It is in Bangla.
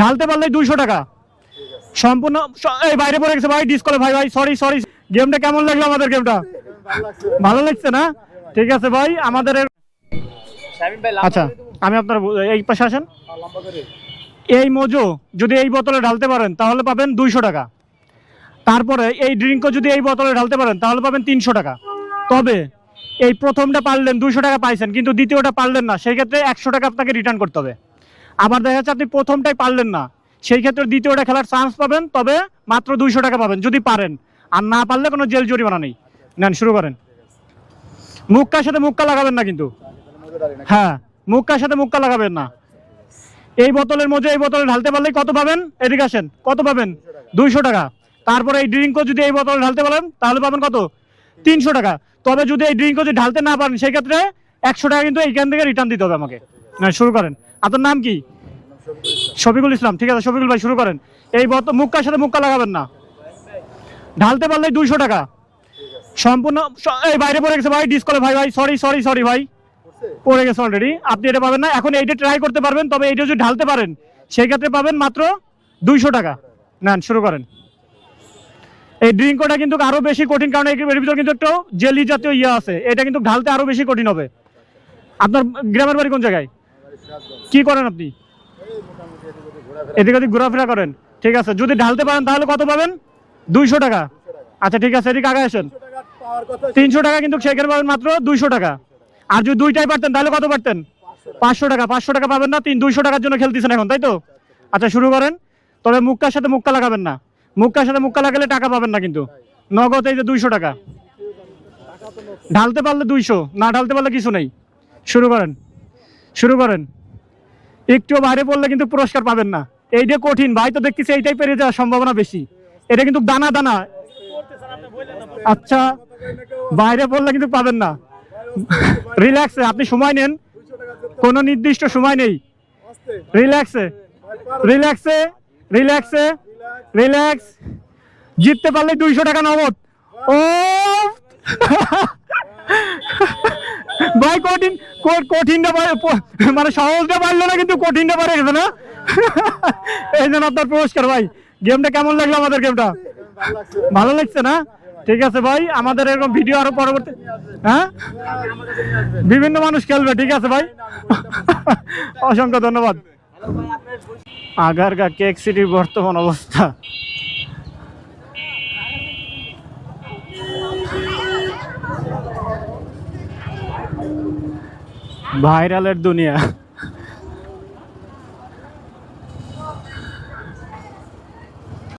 ঢালতে পারলে দুইশো টাকা। সম্পূর্ণ এই বাইরে পড়ে গেছে ভাই ডিসকলে ভাই ভাই সরি সরি গেমটা কেমন লাগল আমাদের গেমটা ভালো লাগছে না? ঠিক আছে ভাই, আমাদের আচ্ছা আমি আপনার এই পাশে আসেন। এই মজো যদি এই বোতলে ঢালতে পারেন, তাহলে পাবেন দুইশো টাকা। তারপরে এই ড্রিঙ্কও যদি এই বোতলে ঢালতে পারেন, তাহলে পাবেন তিনশো টাকা। তবে এই প্রথমটা পারলেন, দুইশো টাকা পাইছেন, কিন্তু দ্বিতীয়টা পারলেন না, সেই ক্ষেত্রে একশো টাকা আপনাকে রিটার্ন করতে হবে। আবার দেখা যাচ্ছে আপনি প্রথমটাই পারলেন না। সেই ক্ষেত্রে দ্বিতীয়টা খেলার চান্স পাবেন, তবে মাত্র দুইশো টাকা পাবেন, যদি পারেন। আর না পারলে কোনো জেল জরিমানা নেই। নেন, শুরু করেন। মুক্কার সাথে মুক্কা লাগাবেন না কিন্তু। হ্যাঁ মুক্কার সাথে মুক্কা লাগাবেন না। এই বোতলের মধ্যে, এই বোতলে ঢালতে পারলেই কত পাবেন? এদিকে আসেন, কত পাবেন? দুইশো টাকা। তারপরে এই ড্রিঙ্কও যদি এই বোতলে ঢালতে পারেন, তাহলে পাবেন কত? তিনশো টাকা। তবে যদি এই ড্রিঙ্কও যদি ঢালতে না পারেন, সেই ক্ষেত্রে একশো টাকা কিন্তু এইখান থেকে রিটার্ন দিতে হবে আমাকে। শুরু করেন। আপনার নাম কি? শফিকুল ইসলাম। ঠিক আছে, শফিকুল ভাই, শুরু করেন। এই মুক্কার সাথে মুক্কা লাগাবেন না। ঢালতে পারলে দুইশো টাকা। সম্পূর্ণ এই বাইরে পড়ে গেছে ভাই ডিসকলে ভাই ভাই সরি সরি সরি ভাই। পড়ে গেছে অলরেডি আপনি এটা পাবেন না। এখন এইটা ট্রাই করতে পারবেন, তবে এইটা যদি ঢালতে পারেন সেই ক্ষেত্রে পাবেন মাত্র দুইশো টাকা। নেন, শুরু করেন। এই ড্রিঙ্কটা কিন্তু আরও বেশি কঠিন, কারণ এর ভিতর কিন্তু একটু জেলি জাতীয় ইয়ে আছে। এটা কিন্তু ঢালতে আরও বেশি কঠিন হবে। আপনার গ্রামের বাড়ি কোন জায়গায়? কি করেন আপনি? এদিক ঘোরাফেরা করেন। ঠিক আছে, যদি ঢালতে পারেন তাহলে কত পাবেন? দুইশো টাকা। আচ্ছা ঠিক আছে, এদিকে আগে আসেন। তিনশো টাকা কিন্তু সেখানে পাবেন মাত্র দুইশো টাকা। আর যদি দুইটাই পারতেন তাহলে কত পারতেন? পাঁচশো টাকা পাঁচশো টাকা পাবেন না, তিন, দুইশো টাকার জন্য খেলতেছেন এখন, তাই তো? আচ্ছা শুরু করেন। তবে মুক্কার সাথে মুক্কা লাগাবেন না। মুক্কার সাথে মুক্কা লাগালে টাকা পাবেন না কিন্তু। নগদ এই যে দুইশো টাকা। ঢালতে পারলে দুইশো, না ঢালতে পারলে কিছু নেই। শুরু করেন। শুরু করেন। একটু বাইরে পড়লে কিন্তু পুরস্কার পাবেন না। এইটা কঠিন, ভাই তো দেখতেছি এইটাই পেরে যাওয়ার সম্ভাবনা বেশি। এটা কিন্তু দানা দানা। আচ্ছা বাইরে পড়লে কিন্তু পাবেন না। রিল্যাক্সে আপনি সময় নেন। কোনো নির্দিষ্ট সময় নেই। রিল্যাক্সে রিল্যাক্সে রিল্যাক্সে রিল্যাক্স জিততে পারলে দুইশো টাকা নগদ। ও! ভাই, কঠিন কঠিনটা মানে সহজটা পারল না, কিন্তু কঠিনটা পারে গেছে না? এই জন্য আপনার পুরস্কার ভাই। গেমটা কেমন লাগল আমাদের গেমটা? ভালো লাগছে না? ঠিক আছে ভাই, আমাদের এরকম ভিডিও আরও পরবর্তী হ্যাঁ? বিভিন্ন মানুষ খেলবে, ঠিক আছে ভাই? অসংখ্য ধন্যবাদ। আগারগা, কেক সিটির বর্তমান অবস্থা। ভাইরালের দুনিয়া।